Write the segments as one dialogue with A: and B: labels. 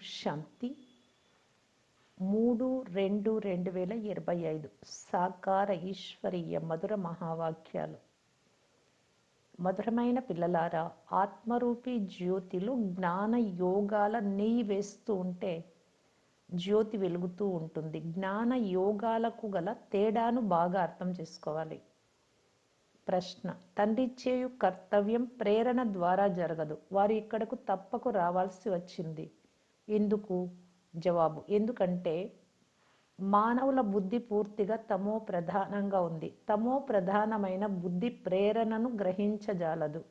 A: శాంతి. మూడు రెండు రెండు వేల ఇరవై ఐదు సాకార ఈశ్వరీయ మధుర మహావాక్యాలు. మధురమైన పిల్లలారా ఆత్మరూపి జ్యోతిలో జ్ఞాన యోగాల నెయ్యి వేస్తూ ఉంటే జ్యోతి వెలుగుతూ ఉంటుంది. జ్ఞాన యోగాలకు గల తేడాను బాగా అర్థం చేసుకోవాలి. ప్రశ్న తండ్రి చేయు కర్తవ్యం ప్రేరణ ద్వారా జరగదు. వారు ఇక్కడకు తప్పకు రావాల్సి వచ్చింది. ఎందుకు? జవాబు. ఎందుకంటే మానవుల బుద్ధి పూర్తిగా తమో ప్రధానంగా ఉంది. తమో ప్రధానమైన బుద్ధి ప్రేరణను గ్రహించజాలదు.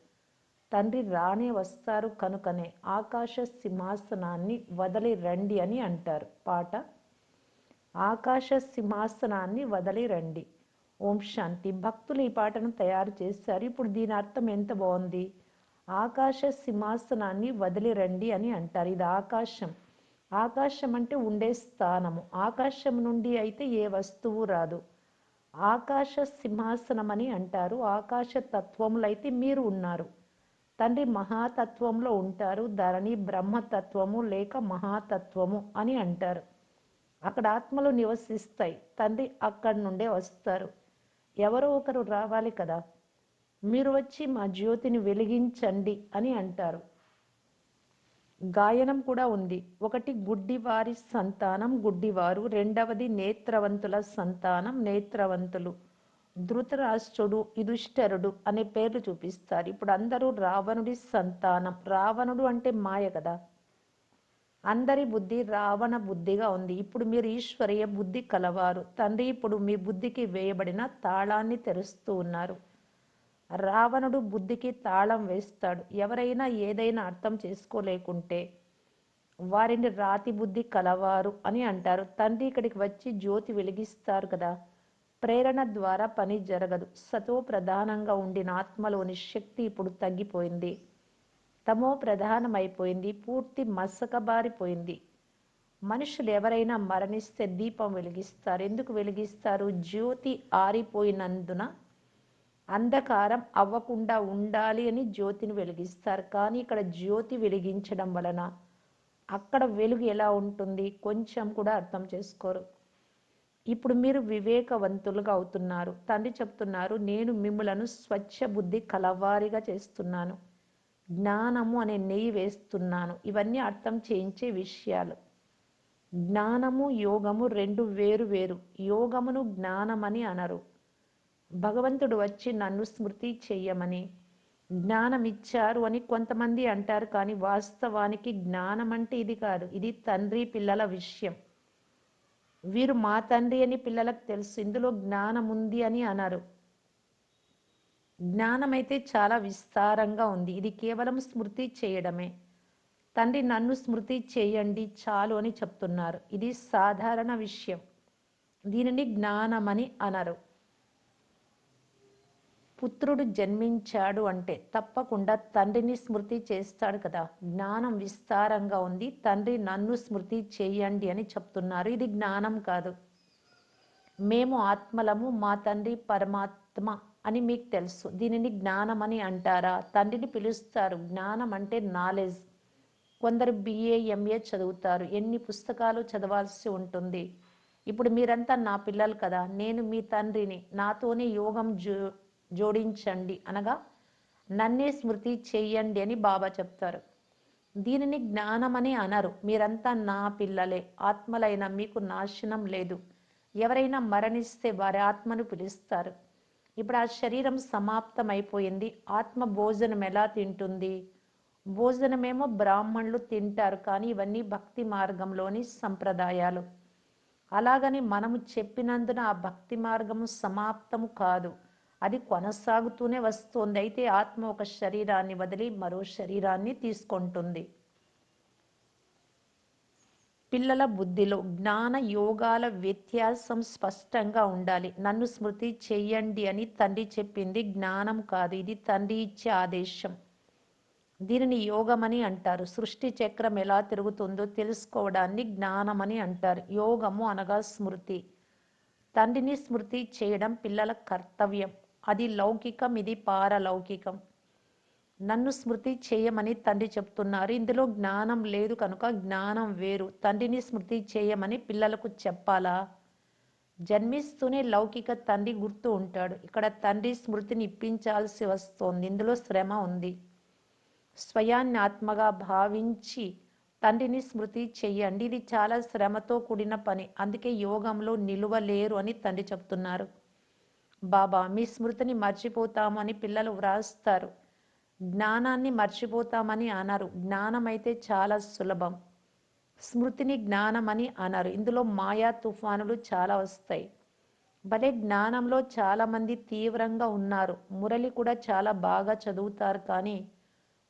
A: తండ్రి రానే వస్తారు కనుకనే ఆకాశ సింహాసనాన్ని వదలి రండి అని అంటారు. పాట? ఆకాశ సింహాసనాన్ని వదలి రండి. ఓం శాంతి. భక్తులు ఈ పాటను తయారు చేశారు. ఇప్పుడు దీని అర్థం ఎంత బాగుంది? ఆకాశ సింహాసనాన్ని వదిలి రండి అని అంటారు. ఇది ఆకాశం. ఆకాశం అంటే ఉండే స్థానము. ఆకాశం నుండి అయితే ఏ వస్తువు రాదు. ఆకాశ సింహాసనం అని అంటారు. ఆకాశ తత్వములు అయితే మీరు ఉన్నారు. తండ్రి మహాతత్వంలో ఉంటారు. ధరణి బ్రహ్మతత్వము లేక మహాతత్వము అని అంటారు. అక్కడ ఆత్మలు నివసిస్తాయి. తండ్రి అక్కడి నుండే వస్తారు. ఎవరో ఒకరు రావాలి కదా. మీరు వచ్చి మా జ్యోతిని వెలిగించండి అని అంటారు. గాయనం కూడా ఉంది. ఒకటి గుడ్డివారి సంతానం గుడ్డివారు. రెండవది నేత్రవంతుల సంతానం నేత్రవంతులు. ధృతరాష్ట్రుడు యుధిష్ఠరుడు అనే పేర్లు చూపిస్తారు. ఇప్పుడు అందరూ రావణుడి సంతానం. రావణుడు అంటే మాయ కదా. అందరి బుద్ధి రావణ బుద్ధిగా ఉంది. ఇప్పుడు మీరు ఈశ్వరీయ బుద్ధి కలవారు. తండ్రి ఇప్పుడు మీ బుద్ధికి వేయబడిన తాళాన్ని తెరుస్తూ ఉన్నారు. రావణుడు బుద్ధికి తాళం వేస్తాడు. ఎవరైనా ఏదైనా అర్థం చేసుకోలేకుంటే వారిని రాతి బుద్ధి కలవారు అని అంటారు. తండ్రి ఇక్కడికి వచ్చి జ్యోతి వెలిగిస్తారు కదా. ప్రేరణ ద్వారా పని జరగదు. సతో ప్రధానంగా ఉండిన ఆత్మలోని శక్తి ఇప్పుడు తగ్గిపోయింది. తమో ప్రధానమైపోయింది. పూర్తి మసకబారిపోయింది మనుషులు ఎవరైనా మరణిస్తే దీపం వెలిగిస్తారు. ఎందుకు వెలిగిస్తారు? జ్యోతి ఆరిపోయినందున అంధకారం అవ్వకుండా ఉండాలి అని జ్యోతిని వెలిగిస్తారు. కానీ ఇక్కడ జ్యోతి వెలిగించడం వలన అక్కడ వెలుగు ఎలా ఉంటుంది కొంచెం కూడా అర్థం చేసుకోరు. ఇప్పుడు మీరు వివేకవంతులుగా అవుతున్నారు. తండ్రి చెప్తున్నారు నేను మిమ్మలను స్వచ్ఛ బుద్ధి కలవారిగా చేస్తున్నాను. జ్ఞానము అనే నెయ్యి వేస్తున్నాను. ఇవన్నీ అర్థం చేయించే విషయాలు. జ్ఞానము యోగము రెండు వేరు వేరు. యోగమును జ్ఞానమని అనరు. భగవంతుడు వచ్చి నన్ను స్మృతి చెయ్యమని జ్ఞానం ఇచ్చారు అని కొంతమంది అంటారు కానీ వాస్తవానికి జ్ఞానం అంటే ఇది కాదు. ఇది తండ్రి పిల్లల విషయం. వీరు మా తండ్రి అని పిల్లలకు తెలుసు ఇందులో జ్ఞానం ఉంది అని అన్నారు. జ్ఞానం అయితే చాలా విస్తారంగా ఉంది. ఇది కేవలం స్మృతి చేయడమే. తండ్రి నన్ను స్మృతి చేయండి చాలు అని చెప్తున్నారు. ఇది సాధారణ విషయం. దీనిని జ్ఞానమని అనరు. పుత్రుడు జన్మించాడు అంటే తప్పకుండా తండ్రిని స్మృతి చేస్తాడు కదా. జ్ఞానం విస్తారంగా ఉంది. తండ్రి నన్ను స్మృతి చేయండి అని చెప్తున్నారు. ఇది జ్ఞానం కాదు. మేము ఆత్మలము మా తండ్రి పరమాత్మ అని మీకు తెలుసు. దీనిని జ్ఞానం అని అంటారా? తండ్రిని పిలుస్తారు. జ్ఞానం అంటే నాలెడ్జ్. కొందరు బిఏ ఎంఏ చదువుతారు. ఎన్ని పుస్తకాలు చదవాల్సి ఉంటుంది. ఇప్పుడు మీరంతా నా పిల్లలు కదా. నేను మీ తండ్రిని. నాతోనే యోగం జో జోడించండి అనగా నన్నే స్మృతి చెయ్యండి అని బాబా చెప్తారు. దీనిని జ్ఞానమని అనరు. మీరంతా నా పిల్లలే. ఆత్మలైన మీకు నాశనం లేదు. ఎవరైనా మరణిస్తే వారి ఆత్మను పిలుస్తారు. ఇప్పుడు ఆ శరీరం సమాప్తం అయిపోయింది ఆత్మ భోజనం ఎలా తింటుంది? భోజనమేమో బ్రాహ్మణులు తింటారు కానీ ఇవన్నీ భక్తి మార్గంలోని సంప్రదాయాలు. అలాగని మనము చెప్పినందున ఆ భక్తి మార్గము సమాప్తము కాదు. అది కొనసాగుతూనే వస్తుంది. అయితే ఆత్మ ఒక శరీరాన్ని వదిలి మరో శరీరాన్ని తీసుకుంటుంది. పిల్లల బుద్ధిలో జ్ఞాన యోగాల వ్యత్యాసం స్పష్టంగా ఉండాలి. నన్ను స్మృతి చెయ్యండి అని తండ్రి చెప్పింది. జ్ఞానం కాదు ఇది తండ్రి ఇచ్చే ఆదేశం. దీనిని యోగమని అంటారు. సృష్టి చక్రం ఎలా తిరుగుతుందో తెలుసుకోవడాన్ని జ్ఞానమని అంటారు. యోగము అనగా స్మృతి. తండ్రిని స్మృతి చేయడం పిల్లల కర్తవ్యం. అది లౌకికం ఇది పారలౌకికం. నన్ను స్మృతి చేయమని తండ్రి చెప్తున్నారు. ఇందులో జ్ఞానం లేదు కనుక జ్ఞానం వేరు. తండ్రిని స్మృతి చేయమని పిల్లలకు చెప్పాలా? జన్మిస్తూనే లౌకిక తండ్రి గుర్తు ఉంటాడు. ఇక్కడ తండ్రి స్మృతిని ఇప్పించాల్సి వస్తోంది. ఇందులో శ్రమ ఉంది. స్వయాన్ని ఆత్మగా భావించి తండ్రిని స్మృతి చెయ్యండి. ఇది చాలా శ్రమతో కూడిన పని. అందుకే యోగంలో నిలువలేరు అని తండ్రి చెప్తున్నారు. బాబా మీ స్మృతిని మర్చిపోతామని పిల్లలు వ్రాస్తారు. జ్ఞానాన్ని మర్చిపోతామని అన్నారు. జ్ఞానం అయితే చాలా సులభం. స్మృతిని జ్ఞానం అని అన్నారు. ఇందులో మాయా తుఫానులు చాలా వస్తాయి. భలే జ్ఞానంలో చాలామంది తీవ్రంగా ఉన్నారు. మురళి కూడా చాలా బాగా చదువుతారు కానీ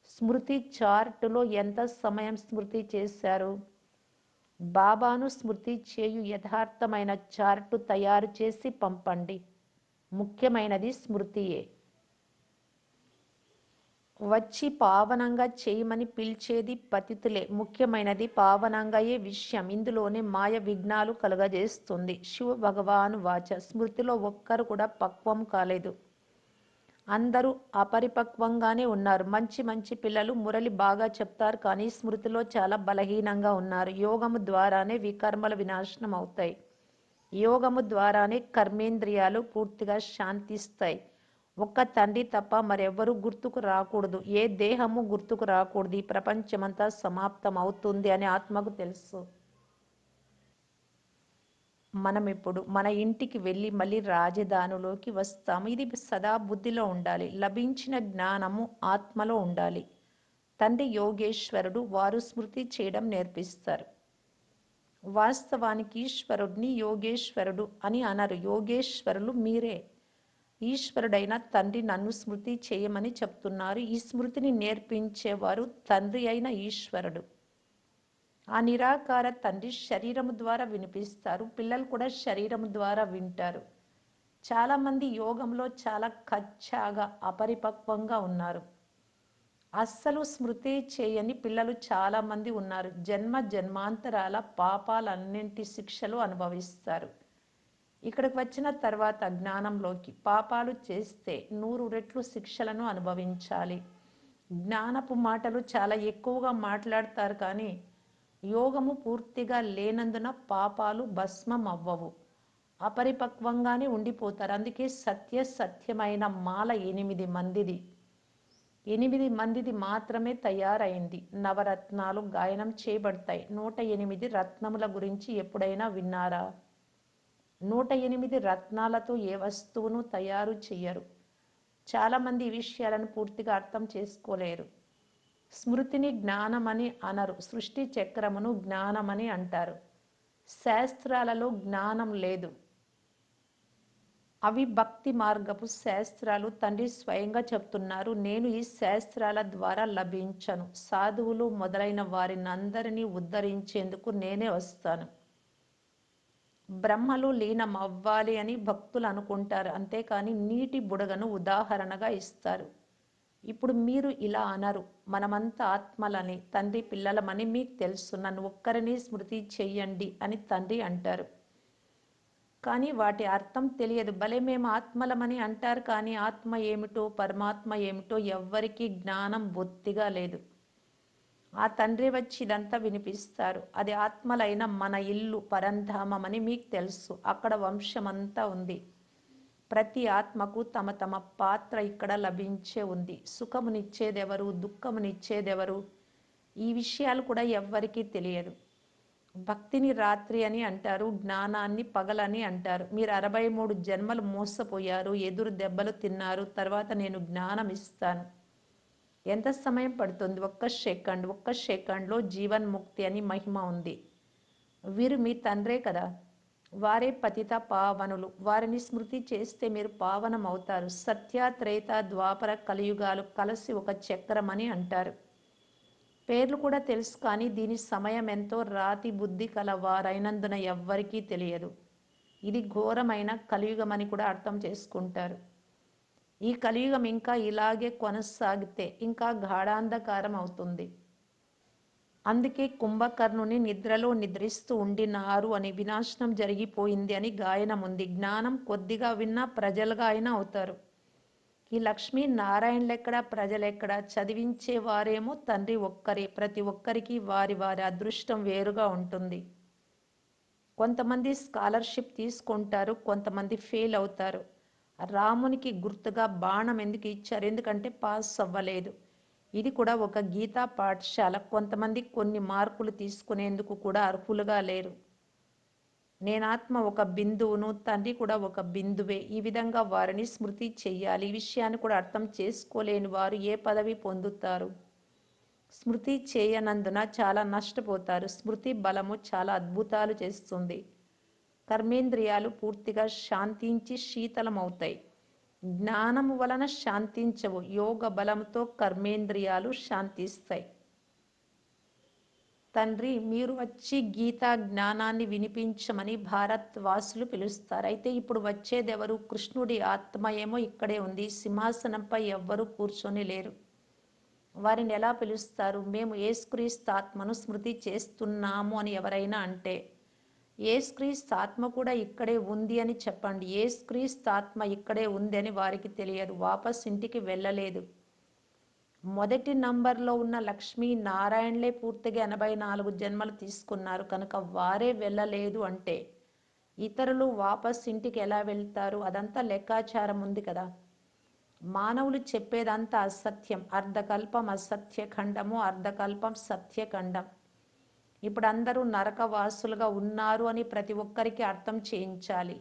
A: స్మృతి చార్టులో ఎంత సమయం స్మృతి చేశారు? బాబాను స్మృతి చేయు యథార్థమైన చార్టు తయారు చేసి పంపండి. ముఖ్యమైనది స్మృతియే. వచ్చి పావనంగా చేయమని పిలిచేది పతితులే. ముఖ్యమైనది పావనంగాయే విషయం. ఇందులోనే మాయ విఘ్నాలు కలుగజేస్తుంది. శివ భగవాను వాచ. స్మృతిలో ఒక్కరు కూడా పక్వం కాలేదు. అందరూ అపరిపక్వంగానే ఉన్నారు. మంచి మంచి పిల్లలు మురళి బాగా చెప్తారు కానీ స్మృతిలో చాలా బలహీనంగా ఉన్నారు. యోగము ద్వారానే వికర్మల వినాశనం అవుతాయి యోగము ద్వారానే కర్మేంద్రియాలు పూర్తిగా శాంతిస్తాయి. ఒక్క తండ్రి తప్ప మరెవ్వరూ గుర్తుకు రాకూడదు. ఏ దేహము గుర్తుకు రాకూడదు. ఈ ప్రపంచమంతా సమాప్తం అవుతుంది అని ఆత్మకు తెలుసు. మనం ఇప్పుడు మన ఇంటికి వెళ్ళి మళ్ళీ రాజధానిలోకి వస్తాము. ఇది సదా బుద్ధిలో ఉండాలి. లభించిన జ్ఞానము ఆత్మలో ఉండాలి. తండ్రి యోగేశ్వరుడు వారు స్మృతి చేయడం నేర్పిస్తారు. వాస్తవానికి ఈశ్వరుడిని యోగేశ్వరుడు అని అనరు యోగేశ్వరులు మీరే. ఈశ్వరుడైన తండ్రి నన్ను స్మృతి చేయమని చెప్తున్నారు. ఈ స్మృతిని నేర్పించేవారు తండ్రి అయిన ఈశ్వరుడు. ఆ నిరాకార తండ్రి శరీరము ద్వారా వినిపిస్తారు. పిల్లలు కూడా శరీరము ద్వారా వింటారు. చాలామంది యోగంలో చాలా కచ్చాగా అపరిపక్వంగా ఉన్నారు. అస్సలు స్మృతి చేయని పిల్లలు చాలామంది ఉన్నారు. జన్మ జన్మాంతరాల పాపాలన్నింటి శిక్షలు అనుభవిస్తారు. ఇక్కడికి వచ్చిన తర్వాత జ్ఞానంలోకి పాపాలు చేస్తే నూరు రెట్లు శిక్షలను అనుభవించాలి. జ్ఞానపు మాటలు చాలా ఎక్కువగా మాట్లాడతారు కానీ యోగము పూర్తిగా లేనందున పాపాలు భస్మం అవ్వవు అపరిపక్వంగానే ఉండిపోతారు. అందుకే సత్య సత్యమైన మాల ఎనిమిది మందిది. ఎనిమిది మందిది మాత్రమే తయారైంది. నవరత్నాలు గాయనం చేయబడతాయి. నూట ఎనిమిది రత్నముల గురించి ఎప్పుడైనా విన్నారా? నూట ఎనిమిది రత్నాలతో ఏ వస్తువును తయారు చెయ్యరు. చాలామంది ఈ విషయాలను పూర్తిగా అర్థం చేసుకోలేరు. స్మృతిని జ్ఞానమని అనరు. సృష్టి చక్రమును జ్ఞానమని అంటారు. శాస్త్రాలలో జ్ఞానం లేదు. అవి భక్తి మార్గపు శాస్త్రాలు తండ్రి స్వయంగా చెప్తున్నారు. నేను ఈ శాస్త్రాల ద్వారా లభించను. సాధువులు మొదలైన వారిని అందరినీ ఉద్ధరించేందుకు నేనే వస్తాను. బ్రహ్మలు లీనం అవ్వాలి అని భక్తులు అనుకుంటారు. అంతేకాని నీటి బుడగను ఉదాహరణగా ఇస్తారు. ఇప్పుడు మీరు ఇలా అనరు. మనమంతా ఆత్మలని తండ్రి పిల్లలమని మీకు తెలుసు. నన్ను ఒక్కరిని స్మృతి చెయ్యండి అని తండ్రి అంటారు. కానీ వాటి అర్థం తెలియదు. భలే మేము ఆత్మలమని అంటారు కానీ ఆత్మ ఏమిటో పరమాత్మ ఏమిటో ఎవ్వరికీ జ్ఞానం బొత్తిగా లేదు. ఆ తండ్రి వచ్చి ఇదంతా వినిపిస్తారు. అది ఆత్మలైన మన ఇల్లు పరంధామం అని మీకు తెలుసు. అక్కడ వంశమంతా ఉంది. ప్రతి ఆత్మకు తమ తమ పాత్ర ఇక్కడ లభించే ఉంది. సుఖమునిచ్చేదెవరు? దుఃఖమునిచ్చేదెవరు? ఈ విషయాలు కూడా ఎవ్వరికీ తెలియదు. భక్తిని రాత్రి అని అంటారు జ్ఞానాన్ని పగలని అంటారు. మీరు అరవై మూడు జన్మలు మోసపోయారు ఎదురు దెబ్బలు తిన్నారు తర్వాత నేను జ్ఞానం ఇస్తాను. ఎంత సమయం పడుతుంది? ఒక్క సెకండ్ ఒక్క సెకండ్లో జీవన్ముక్తి అని మహిమ ఉంది. వీరు మీ తండ్రే కదా. వారే పతిత పావనులు. వారిని స్మృతి చేస్తే మీరు పావనం అవుతారు సత్య త్రేత ద్వాపర కలియుగాలు కలిసి ఒక చక్రం అని అంటారు. పేర్లు కూడా తెలుసు కానీ దీని సమయం ఎంతో రాతి బుద్ధి కల వారైనందున ఎవ్వరికీ తెలియదు. ఇది ఘోరమైన కలియుగమని కూడా అర్థం చేసుకుంటారు. ఈ కలియుగం ఇంకా ఇలాగే కొనసాగితే ఇంకా గాఢాంధకారం అవుతుంది. అందుకే కుంభకర్ణుని నిద్రలో నిద్రిస్తూ ఉండినారు అని వినాశనం జరిగిపోయింది అని గాయనం ఉంది జ్ఞానం కొద్దిగా విన్నా ప్రజలుగా అయినా అవుతారు. ఈ లక్ష్మీ నారాయణలు ప్రజలెక్కడ ప్రజలు ఎక్కడ? చదివించే వారేమో తండ్రి ఒక్కరే. ప్రతి ఒక్కరికి వారి వారి అదృష్టం వేరుగా ఉంటుంది. కొంతమంది స్కాలర్షిప్ తీసుకుంటారు కొంతమంది ఫెయిల్ అవుతారు. రామునికి గుర్తుగా బాణం ఎందుకు ఇచ్చారు? ఎందుకంటే పాస్ అవ్వలేదు. ఇది కూడా ఒక గీతా పాఠశాల. కొంతమంది కొన్ని మార్కులు తీసుకునేందుకు కూడా అర్హులుగా లేరు. నేనాత్మ ఒక బిందువును తండ్రి కూడా ఒక బిందువే. ఈ విధంగా వారిని స్మృతి చెయ్యాలి. ఈ విషయాన్ని కూడా అర్థం చేసుకోలేని వారు ఏ పదవి పొందుతారు? స్మృతి చేయనందున చాలా నష్టపోతారు. స్మృతి బలము చాలా అద్భుతాలు చేస్తుంది. కర్మేంద్రియాలు పూర్తిగా శాంతించి శీతలమవుతాయి. జ్ఞానము వలన శాంతించవు. యోగ బలంతో కర్మేంద్రియాలు శాంతిస్తాయి. తండ్రి మీరు వచ్చి గీతా జ్ఞానాన్ని వినిపించమని భారత్ వాసులు పిలుస్తారు. అయితే ఇప్పుడు వచ్చేదెవరు? కృష్ణుడి ఆత్మ ఏమో ఇక్కడే ఉంది. సింహాసనంపై ఎవ్వరూ కూర్చొని లేరు. వారిని ఎలా పిలుస్తారు? మేము ఏసుక్రీస్తు ఆత్మను స్మృతి చేస్తున్నాము అని ఎవరైనా అంటే ఏసుక్రీస్తు ఆత్మ కూడా ఇక్కడే ఉంది అని చెప్పండి. ఏసుక్రీస్తు ఆత్మ ఇక్కడే ఉంది అని వారికి తెలియదు. వాపస్ ఇంటికి వెళ్ళలేదు. మొదటి నంబర్లో ఉన్న లక్ష్మీ నారాయణలే పూర్తిగా ఎనభై నాలుగు జన్మలు తీసుకున్నారు. కనుక వారే వెళ్ళలేదు అంటే ఇతరులు వాపస్ ఇంటికి ఎలా వెళ్తారు? అదంతా లెక్కాచారం ఉంది కదా. మానవులు చెప్పేదంతా అసత్యం. అర్ధకల్పం అసత్య ఖండము అర్ధకల్పం సత్యఖండం. ఇప్పుడు అందరూ నరకవాసులుగా ఉన్నారు అని ప్రతి ఒక్కరికి అర్థం చేయించాలి.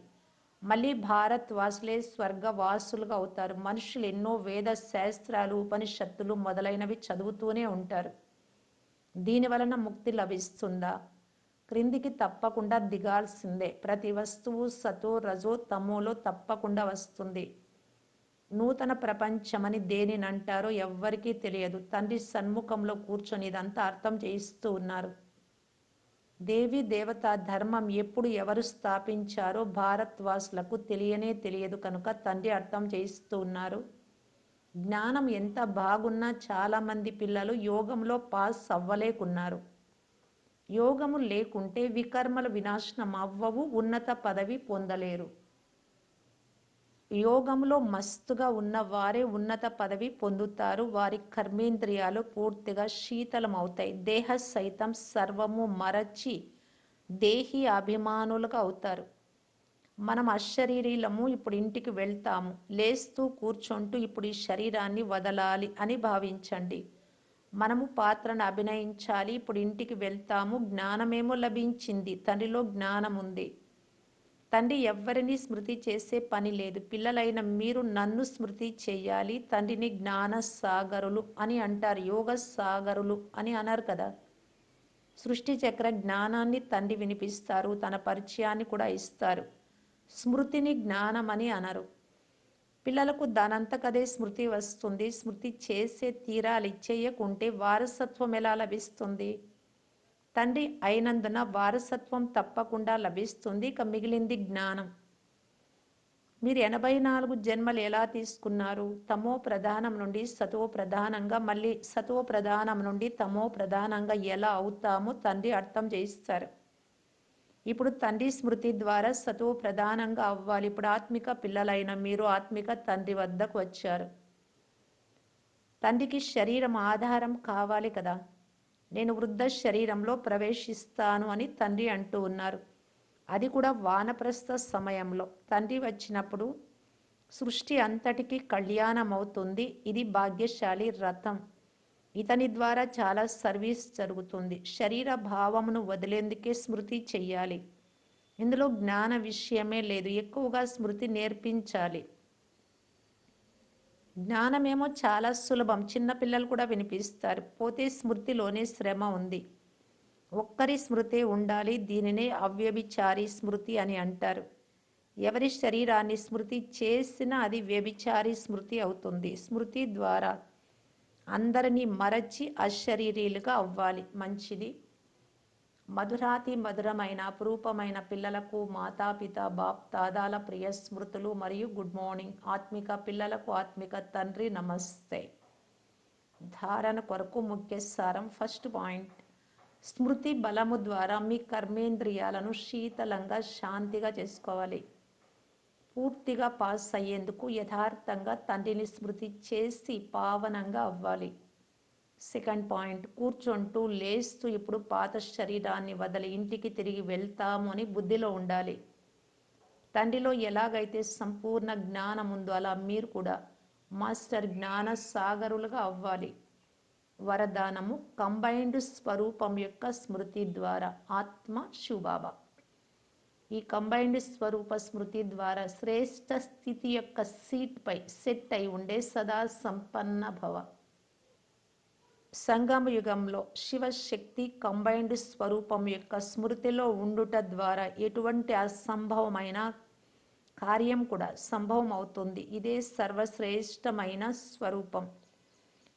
A: మళ్ళీ భారత్ వాసులే స్వర్గవాసులుగా అవుతారు. మనుషులు ఎన్నో వేద శాస్త్రాలు ఉపనిషత్తులు మొదలైనవి చదువుతూనే ఉంటారు. దీని వలన ముక్తి లభిస్తుందా? క్రిందికి తప్పకుండా దిగాల్సిందే. ప్రతి వస్తువు సతో రజో తమోలో తప్పకుండా వస్తుంది. నూతన ప్రపంచమని దేనినంటారో ఎవ్వరికీ తెలియదు. తండ్రి సన్ముఖంలో కూర్చొని ఇదంతా అర్థం చేయిస్తూ ఉన్నారు. దేవి దేవత ధర్మం ఎప్పుడు ఎవరు స్థాపించారో భారత్వాసులకు తెలియనే తెలియదు కనుక తండ్రి అర్థం చేయిస్తూ ఉన్నారు. జ్ఞానం ఎంత బాగున్నా చాలామంది పిల్లలు యోగంలో పాస్ అవ్వలేకున్నారు. యోగము లేకుంటే వికర్మలు వినాశనం అవ్వవు ఉన్నత పదవి పొందలేరు. యోగంలో మస్తుగా ఉన్న వారే ఉన్నత పదవి పొందుతారు. వారి కర్మేంద్రియాలు పూర్తిగా శీతలం అవుతాయి దేహ సైతం సర్వము మరచి దేహి అభిమానులుగా అవుతారు. మనం అశరీరీలము ఇప్పుడు ఇంటికి వెళ్తాము. లేస్తూ కూర్చుంటూ ఇప్పుడు ఈ శరీరాన్ని వదలాలి అని భావించండి. మనము పాత్రను అభినయించాలి. ఇప్పుడు ఇంటికి వెళ్తాము. జ్ఞానమేమో లభించింది. తండ్రిలో జ్ఞానం ఉంది తండ్రి ఎవ్వరిని స్మృతి చేసే పని లేదు. పిల్లలైన మీరు నన్ను స్మృతి చేయాలి. తండ్రిని జ్ఞాన సాగరులు అని అంటారు. యోగ సాగరులు అని అన్నారు కదా. సృష్టి చక్ర జ్ఞానాన్ని తండ్రి వినిపిస్తారు. తన పరిచయాన్ని కూడా ఇస్తారు. స్మృతిని జ్ఞానం అని అనరు. పిల్లలకు దానంతకదే స్మృతి వస్తుంది. స్మృతి చేసే తీరాలి చేయకుంటే వారసత్వం ఎలా లభిస్తుంది? తండ్రి అయినందున వారసత్వం తప్పకుండా లభిస్తుంది. ఇక మిగిలింది జ్ఞానం. మీరు ఎనభై నాలుగు జన్మలు ఎలా తీసుకున్నారు? తమో ప్రధానం నుండి సతో ప్రధానంగా మళ్ళీ సతో ప్రధానం నుండి తమో ప్రధానంగా ఎలా అవుతామో తండ్రి అర్థం చేయిస్తారు. ఇప్పుడు తండ్రి స్మృతి ద్వారా సతో ప్రధానంగా అవ్వాలి. ఇప్పుడు ఆత్మిక పిల్లలైన మీరు ఆత్మిక తండ్రి వద్దకు వచ్చారు. తండ్రికి శరీరం ఆధారం కావాలి కదా. నేను వృద్ధ శరీరంలో ప్రవేశిస్తాను అని తండ్రి అంటూ ఉన్నారు. అది కూడా వానప్రస్థ సమయంలో. తండ్రి వచ్చినప్పుడు సృష్టి అంతటికి కళ్యాణం అవుతుంది ఇది భాగ్యశాలి రథం. ఇతని ద్వారా చాలా సర్వీస్ జరుగుతుంది. శరీర భావమును వదిలేందుకే స్మృతి చెయ్యాలి. ఇందులో జ్ఞాన విషయమే లేదు. ఎక్కువగా స్మృతి నేర్పించాలి. జ్ఞానమేమో చాలా సులభం. చిన్నపిల్లలు కూడా వినిపిస్తారు. పోతే స్మృతిలోనే శ్రమ ఉంది. ఒక్కరి స్మృతే ఉండాలి. దీనినే అవ్యభిచారి స్మృతి అని అంటారు. ఎవరి శరీరాన్ని స్మృతి చేసినా అది వ్యభిచారి స్మృతి అవుతుంది. స్మృతి ద్వారా అందరినీ మరచి అశరీరీలుగా అవ్వాలి. మంచిది. మధురాతి మధురమైన అపురూపమైన పిల్లలకు మాతాపిత బాప్ దాదాల ప్రియ స్మృతులు మరియు గుడ్ మార్నింగ్. ఆత్మిక పిల్లలకు ఆత్మిక తండ్రి నమస్తే. ధారణ కొరకు ముఖ్య సారం ఫస్ట్ పాయింట్. స్మృతి బలము ద్వారా మీ కర్మేంద్రియాలను శీతలంగా శాంతిగా చేసుకోవాలి. పూర్తిగా పాస్ అయ్యేందుకు యథార్థంగా తండ్రిని స్మృతి చేసి పావనంగా అవ్వాలి. Second point. కూర్చుంటూ లేస్తూ ఇప్పుడు పాత శరీరాన్ని వదిలి ఇంటికి తిరిగి వెళ్తాము అని బుద్ధిలో ఉండాలి. తండ్రిలో ఎలాగైతే సంపూర్ణ జ్ఞానం ఉందో అలా మీరు కూడా మాస్టర్ జ్ఞాన సాగరులుగా అవ్వాలి. వరదానము కంబైన్డ్ స్వరూపం యొక్క స్మృతి ద్వారా ఆత్మ శివబాబా ఈ కంబైన్డ్ స్వరూప స్మృతి ద్వారా శ్రేష్ట స్థితి యొక్క సీట్పై సెట్ అయి ఉండే సదా సంపన్న భవ. సంగమ యుగంలో శివశక్తి కంబైన్డ్ స్వరూపం యొక్క స్మృతిలో ఉండుట ద్వారా ఎటువంటి అసంభవమైన కార్యం కూడా సంభవం అవుతుంది ఇదే సర్వశ్రేష్టమైన స్వరూపం.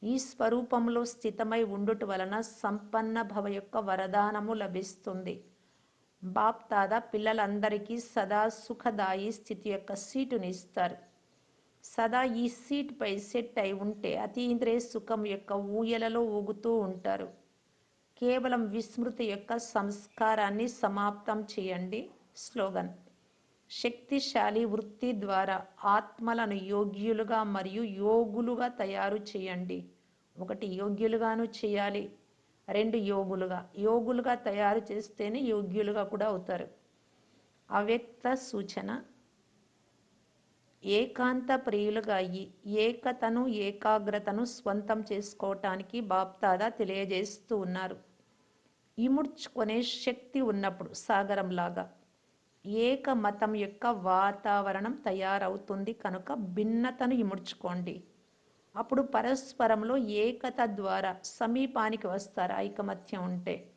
A: ఈ స్వరూపంలో స్థితమై ఉండుట వలన సంపన్న భవ యొక్క వరదానము లభిస్తుంది. బాప్ తాదా పిల్లలందరికీ సదా సుఖదాయి స్థితి యొక్క సీటుని ఇస్తారు సదా ఈ సీట్ పై సెట్ అయి ఉంటే అతీంద్రియ సుఖం యొక్క ఊయలలో ఊగుతూ ఉంటారు. కేవలం విస్మృతి యొక్క సంస్కారాన్ని సమాప్తం చేయండి. స్లోగన్. శక్తిశాలి వృత్తి ద్వారా ఆత్మలను యోగ్యులుగా మరియు యోగులుగా తయారు చేయండి. ఒకటి యోగ్యులుగాను చేయాలి. రెండు యోగులుగా. యోగులుగా తయారు చేస్తేనే యోగ్యులుగా కూడా అవుతారు. అవ్యక్త సూచన. ఏకాంత ప్రియులుగా అయ్యి ఏకతను ఏకాగ్రతను స్వంతం చేసుకోవటానికి బాప్తాదా తెలియజేస్తూ ఉన్నారు. ఇముడ్చుకునే శక్తి ఉన్నప్పుడు సాగరంలాగా ఏక మతం యొక్క వాతావరణం తయారవుతుంది కనుక భిన్నతను ఇముడ్చుకోండి. అప్పుడు పరస్పరంలో ఏకత ద్వారా సమీపానికి వస్తారు ఐకమత్యం ఉంటే.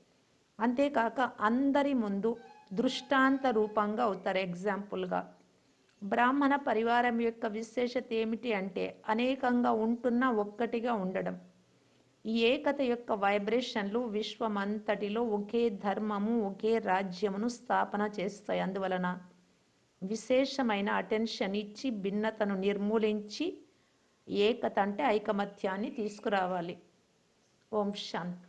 A: అంతేకాక అందరి ముందు దృష్టాంత రూపంగా అవుతారు. ఎగ్జాంపుల్గా బ్రాహ్మణ పరివారం యొక్క విశేషత ఏమిటి అంటే అనేకంగా ఉంటున్న ఒక్కటిగా ఉండడం. ఈ ఏకత యొక్క వైబ్రేషన్లు విశ్వమంతటిలో ఒకే ధర్మము ఒకే రాజ్యమును స్థాపన చేస్తాయి. అందువలన విశేషమైన అటెన్షన్ ఇచ్చి భిన్నతను నిర్మూలించి ఏకత అంటే ఐకమత్యాన్ని తీసుకురావాలి. ఓం శాంతి.